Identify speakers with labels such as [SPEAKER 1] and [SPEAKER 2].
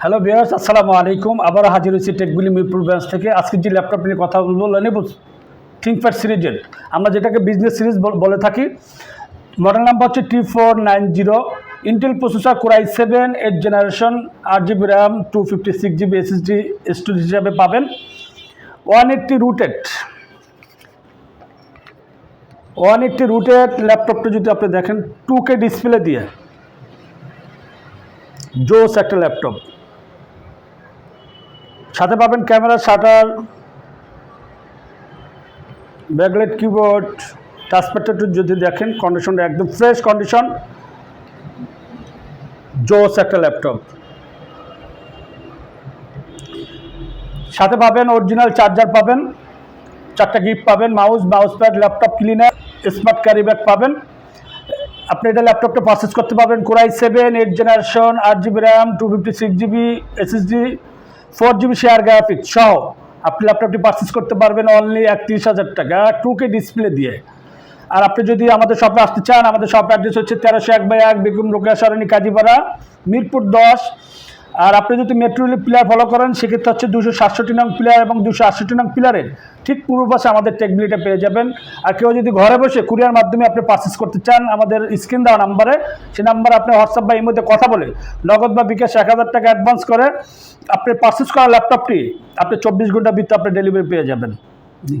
[SPEAKER 1] Hello বিয়ার্স আসসালামু আলাইকুম। আবার হাজির হয়েছি টেকগুলি মিরপুর ব্রাঞ্চ থেকে। আজকে যে ল্যাপটপ নিয়ে কথা বলব লেনেভো থিঙ্কপ্যাড সিরিজের আমরা যেটাকে বিজনেস সিরিজ বলে থাকি মডেল নাম্বার হচ্ছে T four nine zero Intel processor core i seven eight generation আট GB RAM two fifty six GB SSD storage হিসাবে পাবেন। One eighty rotated one eighty rotated ল্যাপটপটা যদি আপনি দেখেন টু কে ডিসপ্লে দিয়ে। জোস একটা ল্যাপটপ সাথে পাবেন ক্যামেরা, শাটার ব্যাকলাইট কিবোর্ড টাচপ্যাডটা যদি দেখেন কন্ডিশনটা একদম ফ্রেশ কন্ডিশন জোস একটা ল্যাপটপ সাথে পাবেন অরিজিনাল চার্জার পাবেন, চারটা গিফট পাবেন mouse mouse pad laptop cleaner smart carry bag পাবেন। আপনি এটা ল্যাপটপটা পারচেস করতে পারবেন core i seven eight generation আট GB RAM two fifty six GB SSD four GB share graphics সহ। আপনি ল্যাপটপটি পারচেস করতে পারবেন অনলি একত্রিশ হাজার টাকা টু কে ডিসপ্লে দিয়ে। আর আপনি যদি আমাদের শপে আসতে চান, আমাদের শপ অ্যাড্রেস হচ্ছে তেরোশো এক বাই এক বেগম রোকেয়া সরণী কাজীপাড়া, মিরপুর দশ আর আপনি যদি মেট্রো প্লেয়ার ফলো করেন, সেক্ষেত্রে হচ্ছে দুশো সাতষট্টি নং প্লেয়ার এবং দুশো আটষট্টি নং প্লেয়ারের ঠিক পূর্ব পাশে আমাদের টেকবিলিটা পেয়ে যাবেন। আর কেউ যদি ঘরে বসে কুরিয়ার মাধ্যমে আপনি পারচেস করতে চান, আমাদের স্ক্রিন দেওয়া নাম্বারে সেই নাম্বারে আপনি হোয়াটসঅ্যাপ বা মধ্যে কথা বলে নগদ বা বিকাশ এক হাজার টাকা অ্যাডভান্স করে আপনি পারচেস করা ল্যাপটপটি আপনি চব্বিশ ঘণ্টার ভিতরে আপনি ডেলিভারি পেয়ে যাবেন। জি